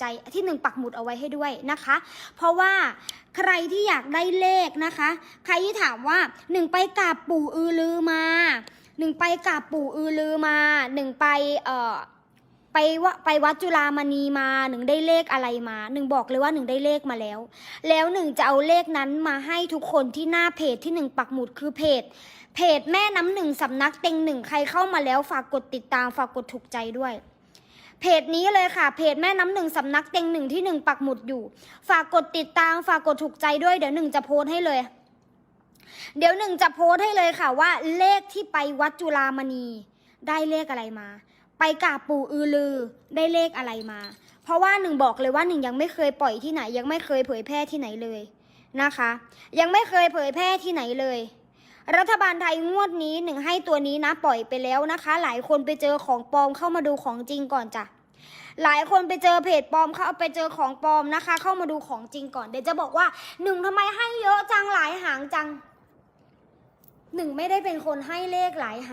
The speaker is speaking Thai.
ใจที่หนึ่งปักหมุดเอาไว้ให้ด้วยนะคะ เพราะว่าใครที่อยากได้เลขนะคะ ใครที่ถามว่าหนึ่งไปกราบปู่อือลือมาหนึ่งไปกราบปู่อือลือมาหนึ่งไปเอ่อไปวะไปวัดจุฬามณีมาหนึ่งได้เลขอะไรมาหนึ่งบอกเลยว่าหนึ่งได้เลขมาแล้ว แล้วหนึ่งจะเอาเลขนั้นมาให้ทุกคนที่หน้าเพจที่หนึ่งปักหมุดคือเพจ เพจแม่น้ำหนึ่งสำนักเต็งหนึ่งใครเข้ามาแล้วฝากกดติดตามฝากกดถูกใจด้วย เพจนี้เลยค่ะ เพจแม่น้ำหนึ่งสำนักเต็งหนึ่งที่หนึ่งปักหมุดอยู่ ฝากกดติดตามฝากกดถูกใจด้วยเดี๋ยวหนึ่งจะโพสต์ให้เลย เดี๋ยวหนึ่งจะโพสต์ให้เลยค่ะว่าเลขที่ไปวัดจุฬามณี ได้เลขอะไรมา ไปกราบปู่อือลือได้เลขอะไรมา เพราะว่าหนึ่งบอกเลยว่าหนึ่งยังไม่เคยปล่อยที่ไหน ยังไม่เคยเผยแพร่ที่ไหนเลยนะคะ ยังไม่เคยเผยแพร่ที่ไหนเลย รัฐบาลไทยงวดนี้หนึ่งให้ตัวนี้นะปล่อยไปแล้วนะคะ หลายคนไปเจอของปลอมเข้ามาดูของจริงก่อนจ้ะหลายคนไปเจอเพจปลอมเข้าไปเจอของปลอมนะคะ เข้ามาดูของจริงก่อนเดี๋ยวจะบอกว่าหนึ่งทำไมให้เยอะจังหลายหางจังหนึ่งไม่ได้เป็นคนให้เลขหลายหาง